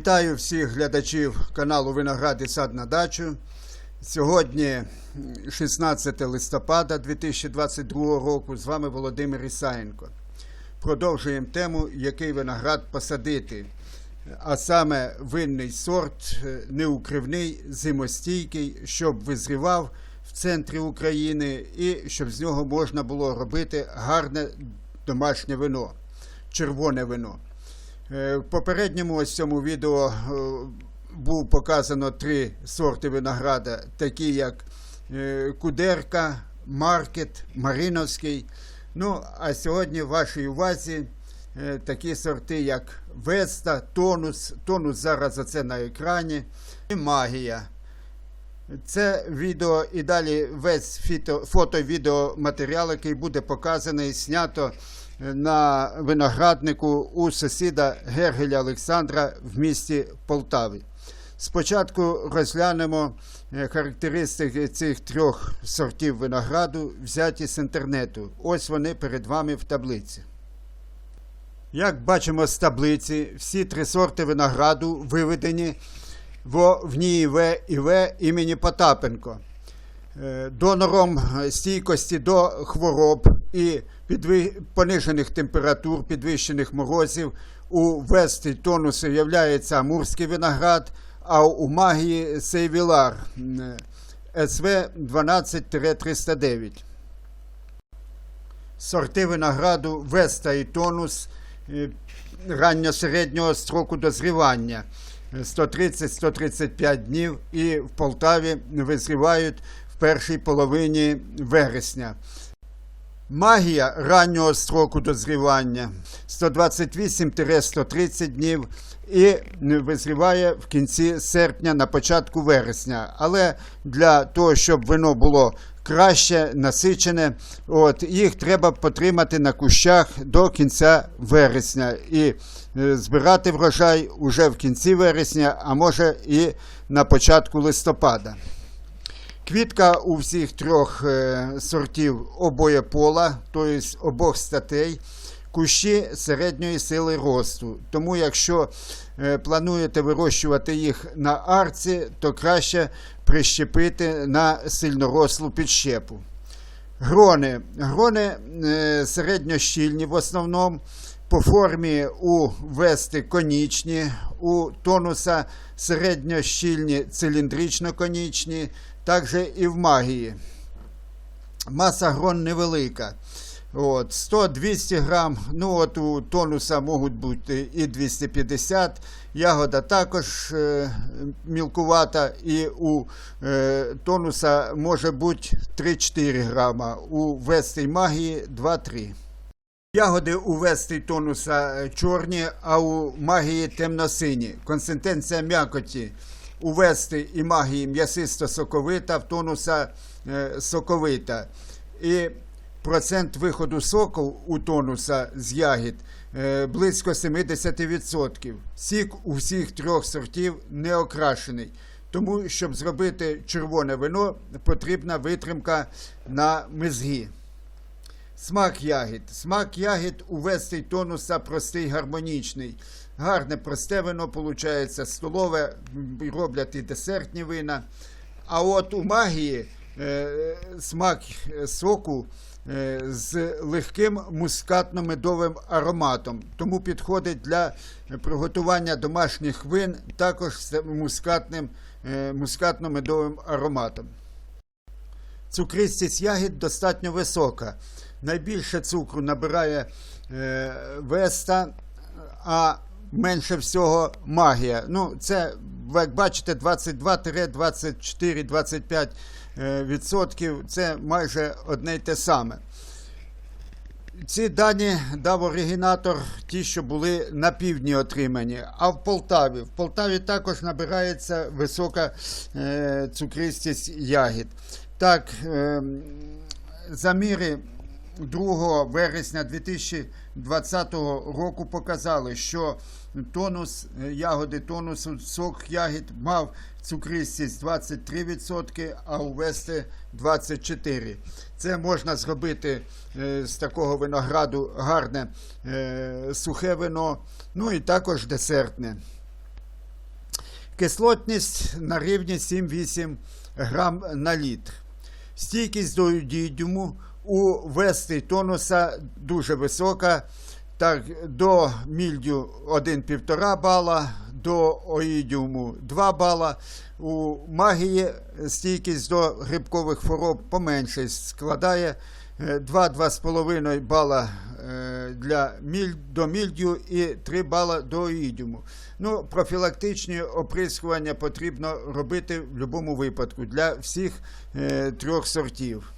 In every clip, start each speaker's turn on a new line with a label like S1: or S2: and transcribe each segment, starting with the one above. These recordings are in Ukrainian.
S1: Вітаю всіх глядачів каналу Виноград і сад на дачу. Сьогодні 16 листопада 2022 року. З вами Володимир Ісаєнко. Продовжуємо тему, який виноград посадити. А саме винний сорт, е, неукривний, зимостійкий, щоб визрівав в центрі України і щоб з нього можна було робити гарне домашнє вино, червоне вино. Е, В попередньому ось цьому відео е, був показано три сорти винограда, такі як е, Кудерка, Маркет, Мариновський. Ну, а сьогодні в вашій увазі такі сорти, як Веста, Тонус. Тонус зараз оце на екрані. І Магія. Це відео і далі весь фото-відеоматеріал, який буде показаний, знято на винограднику у сусіда Гергеля Олександра в місті Полтаві. Спочатку розглянемо е, характеристики цих трьох сортів винограду, взяті з інтернету. Ось вони перед вами в таблиці. Як бачимо з таблиці, всі три сорти винограду виведені в, в НІІВ ІВ імені Потапенко. Е, Донором стійкості до хвороб і. Понижених температур, підвищених морозів у весті тонусу є амурський виноград, а у магії Сейвілар СВ 12-309. Сорти винограду Веста і тонус е, ранньо-середнього строку дозрівання 130-135 днів і в Полтаві визрівають в першій половині вересня. Магія раннього строку дозрівання 128-130 днів і визріває в кінці серпня на початку вересня. Але для того, щоб вино було краще, насичене, от, їх треба потримати на кущах до кінця вересня і е, збирати врожай уже в кінці вересня, а може і на початку листопада. Квітка у всіх трьох е, сортів обоєпола, тобто обох статей, кущі середньої сили росту. Тому, якщо е, плануєте вирощувати їх на арці, то краще прищепити на сильнорослу підщепу. Грони. Грони е, середньощільні в основному. По формі у вести конічні, у тонуса середньощільні циліндрично-конічні, також і в магії. Маса грон невелика. От, 100-200 грам, ну от у тонуса можуть бути і 250, ягода також е, мілкувата, і у е, тонуса може бути 3-4 грама, у вести магії 2-3. Ягоди у вести тонуса е, чорні, а у магії темно-сині. Консистенція м'якоті у вести і магії м'ясисто соковита, в тонуса е, соковита. І процент виходу соку у тонуса з ягід е, близько 70%. Сік у всіх трьох сортів не окрашений. Тому, щоб зробити червоне вино, потрібна витримка на мезгі. Смак ягід. Смак ягід у вести тонуса простий гармонічний. Гарне просте вино виходить, столове, роблять і десертні вина. А от у магії е, смак е, соку е, з легким мускатно-медовим ароматом. Тому підходить для приготування домашніх вин також з мускатним, е, мускатно-медовим ароматом. Цукристість ягід достатньо висока. Найбільше цукру набирає е, веста, а менше всього магія. Ну, це, як бачите, 22-24-25 е, відсотків. Це майже одне й те саме. Ці дані дав оригінатор, ті, що були на півдні отримані. А в Полтаві. В Полтаві також набирається висока е, цукристість ягід. Так, е, заміри 2 вересня 2020 року показали, що тонус е, ягоди тонусу, сок ягід мав цукристість 23%, а у вести 24%. Це можна зробити е, з такого винограду гарне е, сухе вино, ну і також десертне. Кислотність на рівні 7-8 грам на літр. Стійкість до дідюму у вести тонуса дуже висока. Так, до мільдю 1,5 бала, до оїдіуму 2 бала. У магії стійкість до грибкових хвороб поменше складає е, 2-2,5 бала е, для міль, до мільдю і 3 бала до оїдіуму. Ну, профілактичні оприскування потрібно робити в будь-якому випадку для всіх е, трьох сортів.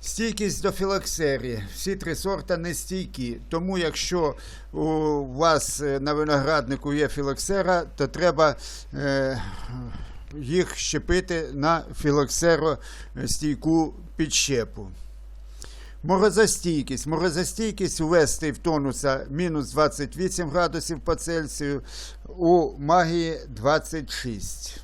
S1: Стійкість до філоксерії. Всі три сорта не стійкі. Тому, якщо у вас е, на винограднику є філоксера, то треба е, їх щепити на філоксеростійку підщепу. Морозостійкість. Морозостійкість увести в тонуса мінус 28 градусів по Цельсію, у магії 26.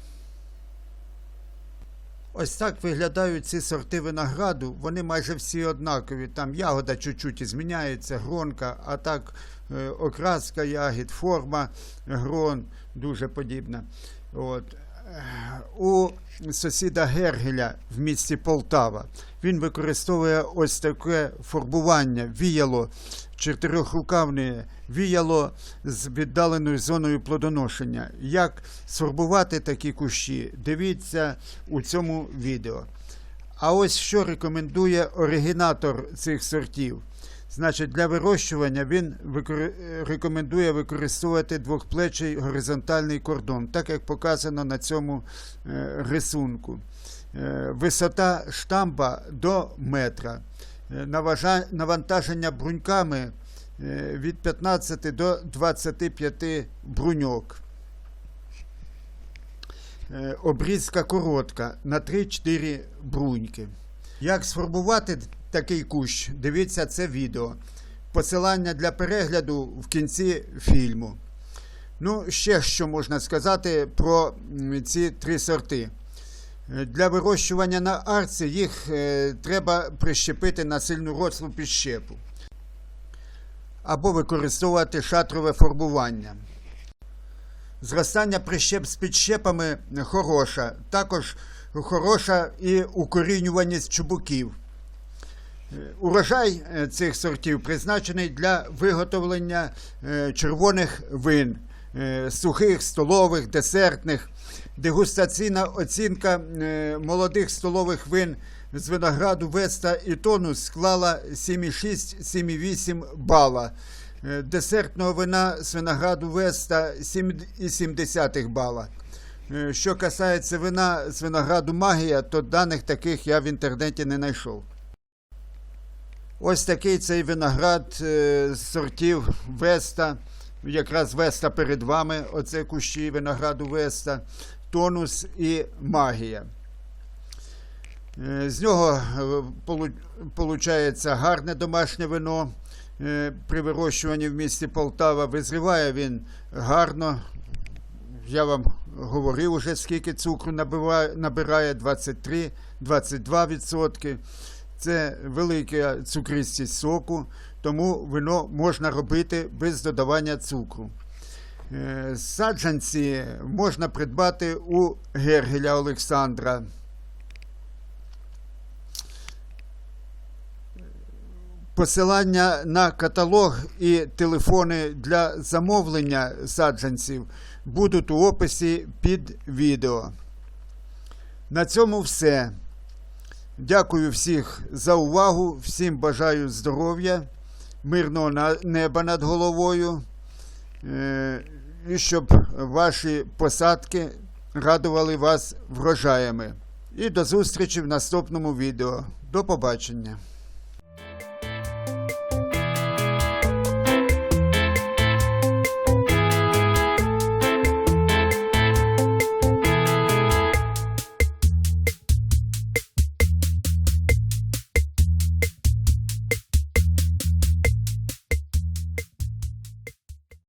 S1: Ось так виглядають ці сорти винограду. Вони майже всі однакові. Там ягода чуть-чуть зміняється, гронка, а так е, окраска ягід, форма грон дуже подібна. От. Е, У сусіда Гергеля в місті Полтава він використовує ось таке фарбування, віяло чотирьохрукавне віяло з віддаленою зоною плодоношення. Як сформувати такі кущі? Дивіться у цьому відео. А ось що рекомендує оригінатор цих сортів. Значить, для вирощування він рекомендує використовувати двохплечий горизонтальний кордон, так як показано на цьому е, рисунку. Е, висота штамба до метра. Е. Навантаження бруньками від 15 до 25 бруньок. Обрізка коротка на 3-4 бруньки. Як сформувати такий кущ? Дивіться це відео. Посилання для перегляду в кінці фільму. Ну, ще що можна сказати про ці три сорти. Е, Для вирощування на арці їх е, треба прищепити на сильну рослу підщепу. Або використовувати шатрове фарбування. Зростання прищеп з підщепами хороша. Також хороша і укорінюваність чубуків. Е, Урожай е, цих сортів призначений для виготовлення е, червоних вин, сухих, столових, десертних. Дегустаційна оцінка молодих столових вин з винограду Веста і Тонус склала 7,6-7,8 бала. Десертного вина з винограду Веста 7,7 бала. Що касається вина з винограду Магія, то даних таких я в інтернеті не знайшов. Ось такий цей виноград е, сортів Веста. Якраз Веста перед вами. Оце кущі винограду Веста, Тонус і Магія. Е, З нього виходить гарне домашнє вино е, при вирощуванні в місті Полтава. Визріває він гарно. Я вам говорив уже, скільки цукру набирає 23-22%. Це велика цукристість соку, тому вино можна робити без додавання цукру. Е, Саджанці можна придбати у Гергеля Олександра. Посилання на каталог і телефони для замовлення саджанців будуть у описі під відео. На цьому все. Дякую всіх за увагу, всім бажаю здоров'я, мирного неба над головою, е, і щоб ваші посадки радували вас врожаями. І до зустрічі в наступному відео. До побачення.